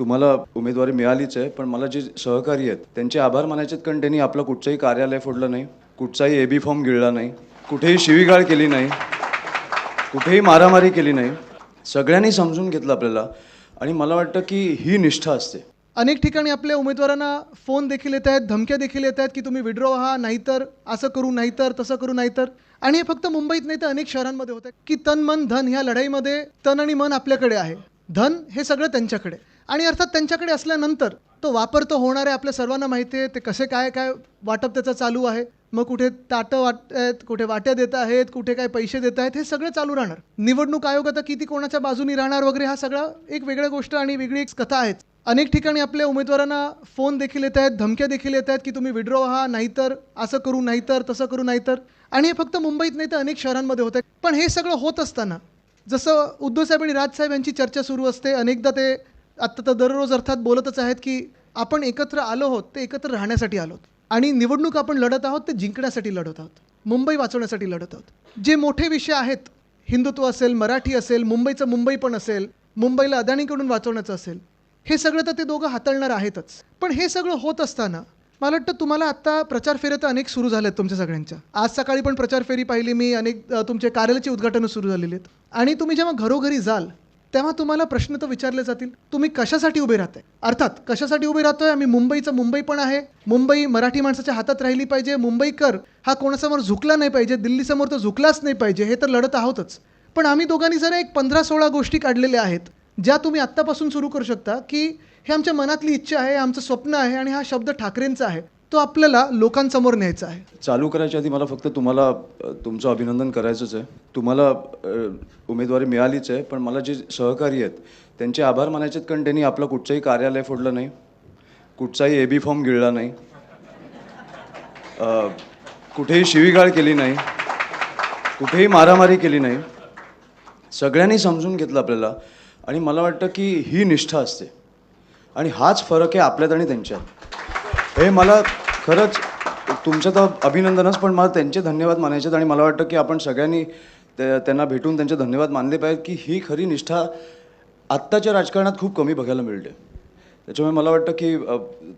तुम्हाला उमेदवारी मिळालीच आहे पण मला जे सहकारी आहेत त्यांचे आभार मानायचे आहेत कारण त्यांनी आपलं कुठचंही कार्यालय फोडलं नाही कुठचाही एबी फॉर्म गिळला नाही कुठेही शिवीगाळ केली नाही कुठेही मारामारी केली नाही. सगळ्यांनी समजून घेतलं आपल्याला आणि मला वाटतं की ही निष्ठा असते. अनेक ठिकाणी आपल्या उमेदवारांना फोन देखील येत आहेत धमक्या देखील येत आहेत की तुम्ही विड्रॉ व्हा नाहीतर असं करू नाहीतर तसं करू नाहीतर. आणि हे फक्त मुंबईत नाही तर अनेक शहरांमध्ये होत आहे की तन मन धन ह्या लढाईमध्ये तन आणि मन आपल्याकडे आहे. धन हे सगळं त्यांच्याकडे आणि अर्थात त्यांच्याकडे असल्यानंतर तो वापर तो होणार आहे आपल्या सर्वांना माहिती आहे ते कसे काय काय वाटप त्याचं चालू आहे मग कुठे ताटं वाट आहेत कुठे वाट्या देत आहेत कुठे काय पैसे देत आहेत हे सगळं चालू राहणार. निवडणूक आयोग आता किती कोणाच्या बाजूनी राहणार वगैरे हा सगळा एक वेगळ्या गोष्ट आणि वेगळी एक कथा आहेत अनेक ठिकाणी आपल्या उमेदवारांना फोन देखील येत आहेत धमक्या देखील येत आहेत की तुम्ही विड्रॉ व्हा नाहीतर असं करू नाहीतर तसं करू नाहीतर. आणि हे फक्त मुंबईत नाही तर अनेक शहरांमध्ये होत आहे पण हे सगळं होत असताना जसं उद्धवसाहेब आणि राजसाहेब यांची चर्चा सुरू असते अनेकदा ते आत्ता तर दररोज अर्थात बोलतच आहेत की आपण एकत्र आलो आहोत ते एकत्र राहण्यासाठी आलो आहोत. आणि निवडणूक आपण लढत आहोत ते जिंकण्यासाठी लढत आहोत. मुंबई वाचवण्यासाठी लढत आहोत. जे मोठे विषय आहेत हिंदुत्व असेल मराठी असेल मुंबईचं मुंबई पण असेल मुंबईला अदानीकडून वाचवण्याचं असेल हे सगळं तर ते दोघं हाताळणार आहेतच. पण हे सगळं होत असताना मला वाटतं तुम्हाला आत्ता प्रचार फेऱ्या तर अनेक सुरू झाल्यात तुमच्या सगळ्यांच्या. आज सकाळी पण प्रचार फेरी पाहिली मी अनेक तुमचे कार्यालयाची उद्घाटनं सुरू झालेली आहेत. आणि तुम्ही जेव्हा घरोघरी जाल तेव्हा तुम्हाला प्रश्न तर विचारले जातील तुम्ही कशासाठी उभे राहताय? अर्थात कशासाठी उभे राहतोय? आम्ही मुंबईचं मुंबई पण आहे. मुंबई मराठी माणसाच्या हातात राहिली पाहिजे. मुंबईकर हा कोणासमोर झुकला नाही पाहिजे. दिल्लीसमोर तर झुकलाच नाही पाहिजे. हे तर लढत आहोतच. पण आम्ही दोघांनी जरा एक पंधरा सोळा गोष्टी काढलेल्या आहेत ज्या तुम्ही आत्तापासून सुरू करू शकता की हे आमच्या मनातली इच्छा आहे आमचं स्वप्न आहे आणि हा शब्द ठाकरेंचा आहे. तो आपल्याला लोकांसमोर न्यायचा आहे. चालू करायच्या आधी मला फक्त तुम्हाला तुमचं अभिनंदन करायचंच आहे. तुम्हाला उमेदवारी मिळालीच आहे पण मला जे सहकारी आहेत त्यांचे आभार मानायचे आहेत कारण त्यांनी आपलं कुठचंही कार्यालय फोडलं नाही कुठचाही ए बी फॉर्म गिळला नाही कुठेही शिवीगाळ केली नाही कुठेही मारामारी केली नाही. सगळ्यांनी समजून घेतलं आपल्याला आणि मला वाटतं की ही निष्ठा असते. आणि हाच फरक आहे आपल्यात आणि त्यांच्यात. हे मला खरंच तुमचं तर अभिनंदनच पण मला त्यांचे धन्यवाद मानायचे आहेत आणि मला वाटतं की आपण सगळ्यांनी त्यांना भेटून त्यांचे धन्यवाद मानले पाहिजेत की ही खरी निष्ठा आत्ताच्या राजकारणात खूप कमी बघायला मिळते. त्याच्यामुळे मला वाटतं की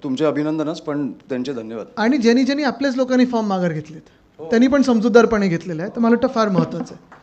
तुमचे अभिनंदनच पण त्यांचे धन्यवाद. आणि ज्यांनी ज्यांनी आपल्याच लोकांनी फॉर्म माघार घेतलेत त्यांनी पण समजूतदारपणे घेतलेलं आहे तर मला वाटतं फार महत्त्वाचं आहे.